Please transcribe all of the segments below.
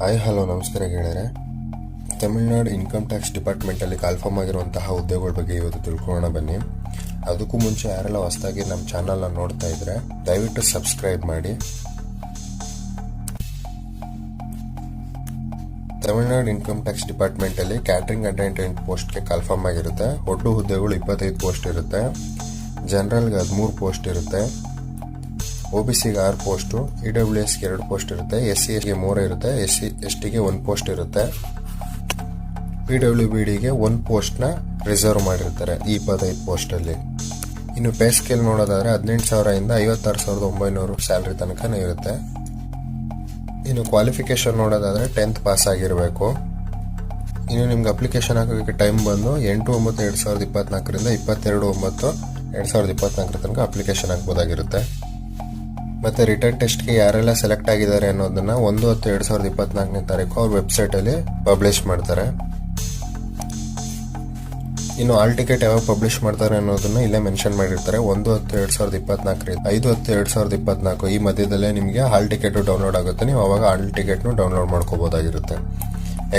Hi hello ನಮಸ್ಕಾರ ಗೆಳೆಯರೆ. Tamil Nadu income tax ಡಿಪಾರ್ಟ್ಮೆಂಟಲ್ಲಿ ಕಾಲ್ಫಾರ್ಮ್ ಆಗಿರುವಂತಹ ಹುದ್ದೆಗಳ ಬಗ್ಗೆ ಇವತ್ತು ತಿಳ್ಕೊಳ್ಳೋಣ ಬನ್ನಿ. ಅದಕ್ಕೂ ಮುಂಚೆ ಯಾರೆಲ್ಲ ಹೊಸದಾಗಿ ನಮ್ಮ ಚಾನಲ್ನ ನೋಡ್ತಾ ಇದ್ರೆ ದಯವಿಟ್ಟು ಸಬ್ಸ್ಕ್ರೈಬ್ ಮಾಡಿ. ತಮಿಳ್ನಾಡು ಇನ್ಕಮ್ ಟ್ಯಾಕ್ಸ್ ಡಿಪಾರ್ಟ್ಮೆಂಟಲ್ಲಿ ಕ್ಯಾಟ್ರಿಂಗ್ ಅಟೆಂಡೆಂಟ್ ಪೋಸ್ಟ್ಗೆ ಕಾಲ್ಫಾರ್ಮ್ ಆಗಿರುತ್ತೆ. ಒಟ್ಟು ಹುದ್ದೆಗಳು ಇಪ್ಪತ್ತೈದು ಪೋಸ್ಟ್ ಇರುತ್ತೆ. ಜನರಲ್ಗೆ ಹದಿಮೂರು ಪೋಸ್ಟ್ ಇರುತ್ತೆ. ಒ ಬಿ ಸಿಗೆ ಆರು ಪೋಸ್ಟು ಇ ಡಬ್ಲ್ಯೂ ಎಸ್ಗೆ ಎರಡು ಪೋಸ್ಟ್ ಇರುತ್ತೆ ಎಸ್ ಸಿ ಎಸ್ಗೆ ಮೂರು ಇರುತ್ತೆ ಎಸ್ ಸಿ ಎಸ್ ಟಿಗೆ ಒಂದು ಪೋಸ್ಟ್ ಇರುತ್ತೆ. ಪಿ ಡಬ್ಲ್ಯೂ ಬಿ ಡಿಗೆ ಒಂದು ಪೋಸ್ಟ್ನ ರಿಸರ್ವ್ ಮಾಡಿರ್ತಾರೆ ಈ ಇಪ್ಪತ್ತೈದು ಪೋಸ್ಟಲ್ಲಿ ಇನ್ನು ಪೇ ಸ್ಕೇಲ್ ನೋಡೋದಾದ್ರೆ ಹದಿನೆಂಟು ಸಾವಿರದಿಂದ ಐವತ್ತಾರು ಸಾವಿರದ ಒಂಬೈನೂರು ಸ್ಯಾಲ್ರಿ ತನಕನೇ ಇರುತ್ತೆ. ಇನ್ನು ಕ್ವಾಲಿಫಿಕೇಶನ್ ನೋಡೋದಾದ್ರೆ ಟೆಂತ್ ಪಾಸ್ ಆಗಿರಬೇಕು. ಇನ್ನು ನಿಮ್ಗೆ ಅಪ್ಲಿಕೇಶನ್ ಹಾಕೋಕ್ಕೆ ಟೈಮ್ ಬಂದು ಎಂಟು, ಒಂಬತ್ತು, ಎರಡು ಸಾವಿರದ ಇಪ್ಪತ್ತ್ನಾಲ್ಕರಿಂದ ಇಪ್ಪತ್ತೆರಡು, ಒಂಬತ್ತು, ಎರಡು ಸಾವಿರದ ಇಪ್ಪತ್ತ್ನಾಲ್ಕರ ತನಕ ಅಪ್ಲಿಕೇಶನ್ ಹಾಕ್ಬೋದಾಗಿರುತ್ತೆ. ಮತ್ತೆ ರಿಟರ್ನ್ ಟೆಸ್ಟ್ಗೆ ಯಾರೆಲ್ಲ ಸೆಲೆಕ್ಟ್ ಆಗಿದ್ದಾರೆ ಅನ್ನೋದನ್ನ ಒಂದು ಹತ್ತು ಎರಡು ಸಾವಿರದ ಇಪ್ಪತ್ನಾಲ್ಕನೇ ತಾರೀಕು ಅವ್ರ ವೆಬ್ಸೈಟಲ್ಲಿ ಪಬ್ಲಿಷ್ ಮಾಡ್ತಾರೆ. ಇನ್ನು ಆಲ್ ಟಿಕೆಟ್ ಯಾವಾಗ ಪಬ್ಲಿಷ್ ಮಾಡ್ತಾರೆ ಅನ್ನೋದನ್ನ ಇಲ್ಲೇ ಮೆನ್ಷನ್ ಮಾಡಿರ್ತಾರೆ. ಒಂದು ಹತ್ತು ಎರಡು ಸಾವಿರದ ಇಪ್ಪತ್ನಾಲ್ಕರಿಂದ ಐದು ಹತ್ತು ಎರಡು ಸಾವಿರದ ಇಪ್ಪತ್ನಾಲ್ಕು ಈ ಮಧ್ಯದಲ್ಲೇ ನಿಮಗೆ ಹಾಲ್ ಟಿಕೆಟ್ ಡೌನ್ಲೋಡ್ ಆಗುತ್ತೆ. ನೀವು ಅವಾಗ ಹಾಲ್ ಟಿಕೆಟ್ನು ಡೌನ್ಲೋಡ್ ಮಾಡ್ಕೋಬಹುದಾಗಿರುತ್ತೆ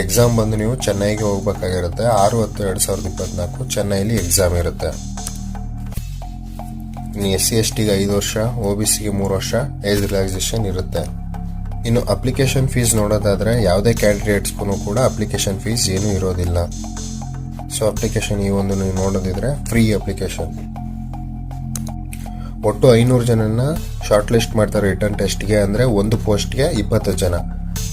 ಎಕ್ಸಾಮ್ ಬಂದು ನೀವು ಚೆನ್ನೈಗೆ ಹೋಗ್ಬೇಕಾಗಿರುತ್ತೆ. ಆರು ಹತ್ತು ಎರಡು ಸಾವಿರದ ಇಪ್ಪತ್ನಾಲ್ಕು ಚೆನ್ನೈಲಿ ಎಕ್ಸಾಮ್ ಇರುತ್ತೆ. ಇನ್ನು ಎಸ್ ಸಿ ಎಸ್ ಟಿಗೆ ಐದು ವರ್ಷ, ಒ ಬಿ ಸಿಗೆ ಮೂರು ವರ್ಷ, ಏಜ್ ರಿಲ್ಯಾಕ್ಸೇಷನ್ ಇರುತ್ತೆ. ಇನ್ನು ಅಪ್ಲಿಕೇಶನ್ ಫೀಸ್ ನೋಡೋದಾದರೆ ಯಾವುದೇ ಕ್ಯಾಂಡಿಡೇಟ್ಸ್ಗೂ ಕೂಡ ಅಪ್ಲಿಕೇಶನ್ ಫೀಸ್ ಏನೂ ಇರೋದಿಲ್ಲ. ಸೊ ಅಪ್ಲಿಕೇಶನ್ ಈ ಒಂದು ನೀವು ನೋಡೋದಿದ್ರೆ ಫ್ರೀ ಅಪ್ಲಿಕೇಶನ್ ಒಟ್ಟು ಐನೂರು ಜನನ ಶಾರ್ಟ್ ಲಿಸ್ಟ್ ಮಾಡ್ತಾರೆ ರಿಟರ್ನ್ ಟೆಸ್ಟ್ಗೆ ಅಂದರೆ ಒಂದು ಪೋಸ್ಟ್ಗೆ ಇಪ್ಪತ್ತು ಜನ.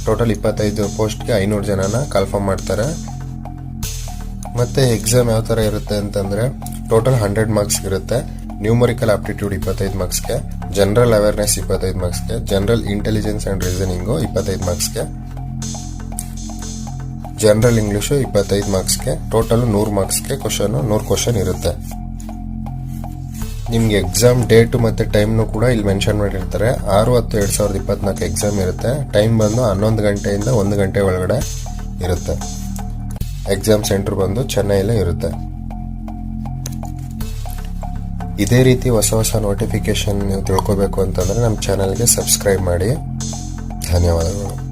ಟೋಟಲ್ ಇಪ್ಪತ್ತೈದು ಪೋಸ್ಟ್ಗೆ ಐನೂರು ಜನನ ಕನ್ಫರ್ಮ್ ಮಾಡ್ತಾರೆ. ಮತ್ತೆ ಎಕ್ಸಾಮ್ ಯಾವ ಥರ ಇರುತ್ತೆ ಅಂತಂದರೆ ಟೋಟಲ್ ಹಂಡ್ರೆಡ್ ಮಾರ್ಕ್ಸ್ ಇರುತ್ತೆ. ನ್ಯೂಮರಿಕಲ್ ಆಪ್ಟಿಟ್ಯೂಡ್ ಇಪ್ಪತ್ತೈದು ಮಾರ್ಕ್ಸ್ಗೆ ಜನರಲ್ ಅವೇರ್ನೆಸ್ ಇಪ್ಪತ್ತೈದು ಮಾರ್ಕ್ಸ್ಗೆ ಜನರಲ್ ಇಂಟೆಲಿಜೆನ್ಸ್ ಆ್ಯಂಡ್ ರೀಸನಿಂಗು ಇಪ್ಪತ್ತೈದು ಮಾರ್ಕ್ಸ್ಗೆ ಜನರಲ್ ಇಂಗ್ಲೀಷು ಇಪ್ಪತ್ತೈದು ಮಾರ್ಕ್ಸ್ಗೆ ಟೋಟಲ್ ನೂರು ಮಾರ್ಕ್ಸ್ಗೆ ಕ್ವಶನ್ ನೂರು ಕ್ವಶನ್ ಇರುತ್ತೆ. ನಿಮ್ಗೆ ಎಕ್ಸಾಮ್ ಡೇಟ್ ಮತ್ತೆ ಟೈಮ್ನು ಕೂಡ ಇಲ್ಲಿ ಮೆನ್ಷನ್ ಮಾಡಿರ್ತಾರೆ. ಆರು ಹತ್ತು ಎರಡು ಸಾವಿರದ ಇಪ್ಪತ್ನಾಲ್ಕು ಎಕ್ಸಾಮ್ ಇರುತ್ತೆ. ಟೈಮ್ ಬಂದು ಹನ್ನೊಂದು ಗಂಟೆಯಿಂದ ಒಂದು ಗಂಟೆ ಒಳಗಡೆ ಇರುತ್ತೆ. ಎಕ್ಸಾಮ್ ಸೆಂಟರ್ ಬಂದು ಚೆನ್ನೈಲೇ ಇರುತ್ತೆ. ಇದೇ ರೀತಿ ಹೊಸ ಹೊಸ ನೋಟಿಫಿಕೇಶನ್ ನೀವು ತಿಳ್ಕೊಬೇಕು ಅಂತಂದರೆ ನಮ್ಮ ಚಾನಲ್ಗೆ ಸಬ್ಸ್ಕ್ರೈಬ್ ಮಾಡಿ. ಧನ್ಯವಾದಗಳು.